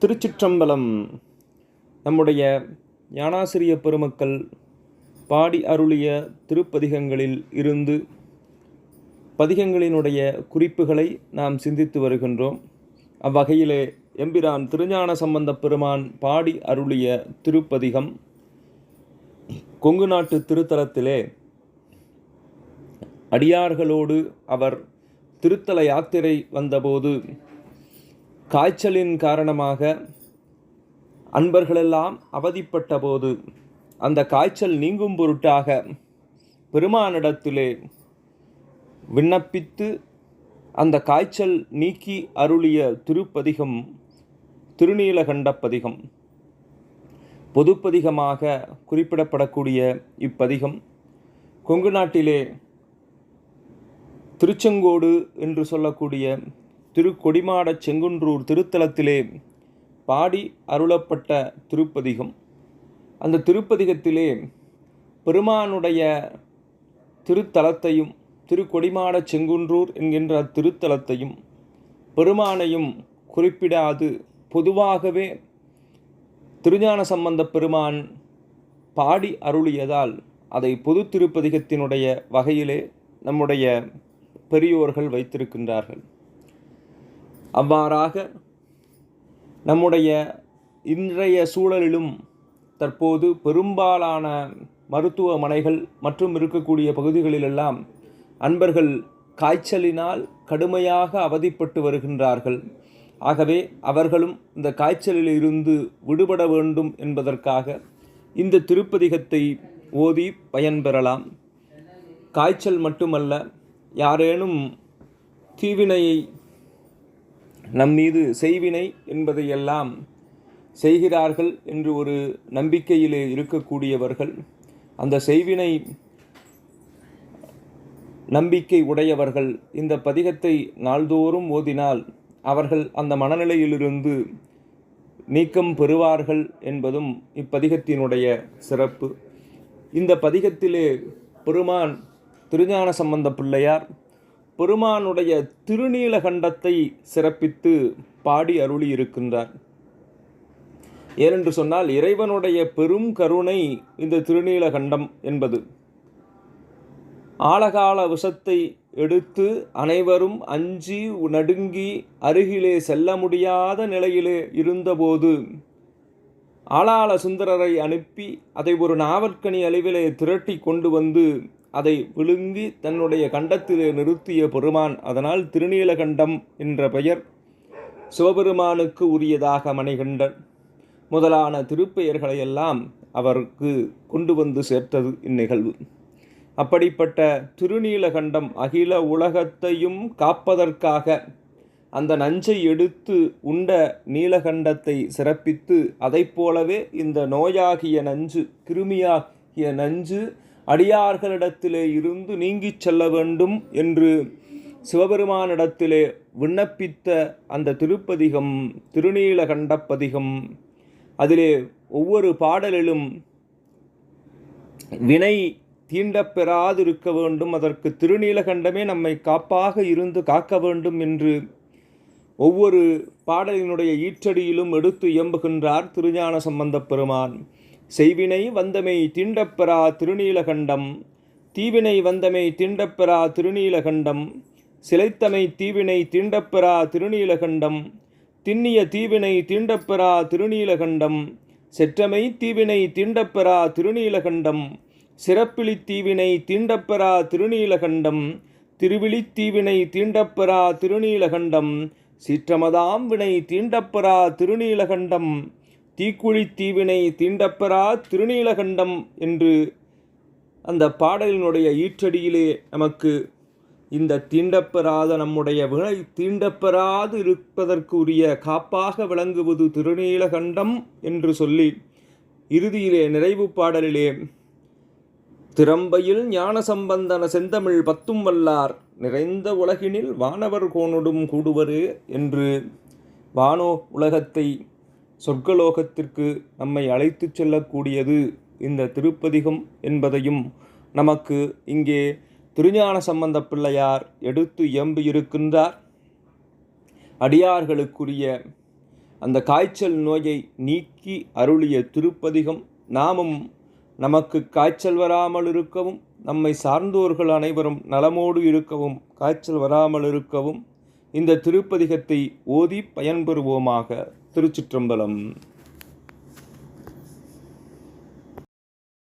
திருச்சிற்றம்பலம். நம்முடைய ஞானாசிரிய பெருமக்கள் பாடி அருளிய திருப்பதிகங்களில் இருந்து பதிகங்களினுடைய குறிப்புகளை நாம் சிந்தித்து வருகின்றோம். அவ்வகையிலே எம்பிரான் திருஞான சம்பந்தப் பெருமான் பாடி அருளிய திருப்பதிகம் கொங்கு நாட்டு திருத்தலத்திலே அடியார்களோடு அவர் திருத்தல யாத்திரை வந்தபோது காய்ச்சலின் காரணமாக அன்பர்களெல்லாம் அவதிப்பட்ட போது அந்த காய்ச்சல் நீங்கும் பொருட்டாக பெருமானிடத்திலே விண்ணப்பித்து அந்த காய்ச்சல் நீக்கி அருளிய திருப்பதிகம் திருநீலகண்ட பதிகம் பொதுப்பதிகமாக குறிப்பிடப்படக்கூடிய இப்பதிகம் கொங்கு நாட்டிலே திருச்செங்கோடு என்று சொல்லக்கூடிய திருக்கொடிமாட செங்குன்றூர் திருத்தலத்திலே பாடி அருளப்பட்ட திருப்பதிகம். அந்த திருப்பதிகத்திலே பெருமானுடைய திருத்தலத்தையும் திருக்கொடிமாட செங்குன்றூர் என்கின்ற திருத்தலத்தையும் பெருமானையும் குறிப்பிடாது. பொதுவாகவே திருஞான சம்பந்த பெருமான் பாடி அருளியதால் அதை பொது திருப்பதிகத்தினுடைய வகையிலே நம்முடைய பெரியோர்கள் வைத்திருக்கின்றார்கள். அவ்வாறாக நம்முடைய இன்றைய சூழலிலும் தற்போது பெரும்பாலான மருத்துவமனைகள் மற்றும் இருக்கக்கூடிய பகுதிகளிலெல்லாம் அன்பர்கள் காய்ச்சலினால் கடுமையாக அவதிப்பட்டு வருகின்றார்கள். ஆகவே அவர்களும் இந்த காய்ச்சலில் இருந்து விடுபட வேண்டும் என்பதற்காக இந்த திருப்பதிகத்தை ஓதி பயன்பெறலாம் காய்ச்சல் மட்டுமல்ல யாரேனும் தீவினையை நம் மீது செய்வினை என்பதையெல்லாம் செய்கிறார்கள் என்று ஒரு நம்பிக்கையிலே இருக்கக்கூடியவர்கள் அந்த செய்வினை நம்பிக்கை உடையவர்கள் இந்த பதிகத்தை நாள்தோறும் ஓதினால் அவர்கள் அந்த மனநிலையிலிருந்து நீக்கம் பெறுவார்கள் என்பதும் இப்பதிகத்தினுடைய சிறப்பு. இந்த பதிகத்திலே பெருமான் திருஞான சம்பந்த பிள்ளையார் பெருமானுடைய திருநீலகண்டத்தை சிறப்பித்து பாடி அருளி இருக்கின்றார் ஏனென்று சொன்னால் இறைவனுடைய பெரும் கருணை இந்த திருநீலகண்டம் என்பது. ஆழகால விஷத்தை எடுத்து அனைவரும் அஞ்சி நடுங்கி அருகிலே செல்ல முடியாத நிலையிலே இருந்தபோது ஆளாள சுந்தரரை அனுப்பி அதை ஒரு நாவற்கனி அளவிலே திரட்டி கொண்டு வந்து அதை விழுங்கி தன்னுடைய கண்டத்திலே நிறுத்திய பெருமான் அதனால் திருநீலகண்டம் என்ற பெயர் சிவபெருமானுக்கு உரியதாக மணிகண்டன். முதலான திருப்பெயர்களையெல்லாம் அவருக்கு கொண்டு வந்து சேர்த்தது இந்நிகழ்வு. அப்படிப்பட்ட திருநீலகண்டம் அகில உலகத்தையும் காப்பதற்காக அந்த நஞ்சை எடுத்து உண்ட நீலகண்டத்தை சிறப்பித்து அதைப் போலவே இந்த நோயாகிய நஞ்சு கிருமியாகிய நஞ்சு அடியார்களிடத்திலே இருந்து நீங்கிச் செல்ல வேண்டும் என்று சிவபெருமானிடத்திலே விண்ணப்பித்த அந்த திருப்பதிகம் திருநீலகண்டப்பதிகம். அதிலே ஒவ்வொரு பாடலிலும் வினை தீண்டப்பெறாதிருக்க வேண்டும். அதற்கு திருநீலகண்டமே நம்மை காப்பாக இருந்து காக்க வேண்டும் என்று ஒவ்வொரு பாடலினுடைய ஈற்றடியிலும் எடுத்து இயம்புகின்றார் திருஞான சம்பந்தப் பெருமான். செய்வினை வந்தமை தீண்டப்பெறா திருநீலகண்டம் தீவினை வந்தமை தீண்டப்பெறா திருநீலகண்டம் சிலைத்தமை தீவினை தீண்டப்பெறா திருநீலகண்டம் திண்ணிய தீவினை தீண்டப்பெறா திருநீலகண்டம் செற்றமை தீவினை தீண்டப்பெறா திருநீலகண்டம் சிறப்பிலித்தீவினை தீண்டப்பெறா திருநீலகண்டம் திருவிழித்தீவினை தீண்டப்பெறா திருநீலகண்டம் சிற்றமதாம் வினை தீண்டப்பெறா திருநீலகண்டம் தீக்குழித்தீவினை தீண்டப்பெறா திருநீலகண்டம் என்று அந்த பாடலினுடைய ஈற்றடியிலே நமக்கு இந்த தீண்டப்பெறாத நம்முடைய வினை தீண்டப்பெறாது இருப்பதற்குரிய காப்பாக விளங்குவது திருநீலகண்டம் என்று சொல்லி இறுதியிலே நிறைவு பாடலிலே திறம்பையில் ஞான சம்பந்தன செந்தமிழ் பத்தும் வல்லார் நிறைந்த உலகினில் வானவர் கோனொடும் கூடுவரே என்று வானோ உலகத்தை சொர்க்கலோகத்திற்கு நம்மை அழைத்துச் செல்லக்கூடியது இந்த திருப்பதிகம் என்பதையும் நமக்கு இங்கே திருஞான சம்பந்த பிள்ளையார் எடுத்து இயம்பியிருக்கின்றார். அடியார்களுக்குரிய அந்த காய்ச்சல் நோயை நீக்கி அருளிய திருப்பதிகம் நாமும் நமக்கு காய்ச்சல் வராமல் இருக்கவும் நம்மை சார்ந்தோர்கள் அனைவரும் நலமோடு இருக்கவும் காய்ச்சல் வராமல் இருக்கவும் இந்த திருப்பதிகத்தை ஓதி பயன்பெறுவோமாக திருச்சிற்றம்பலம்.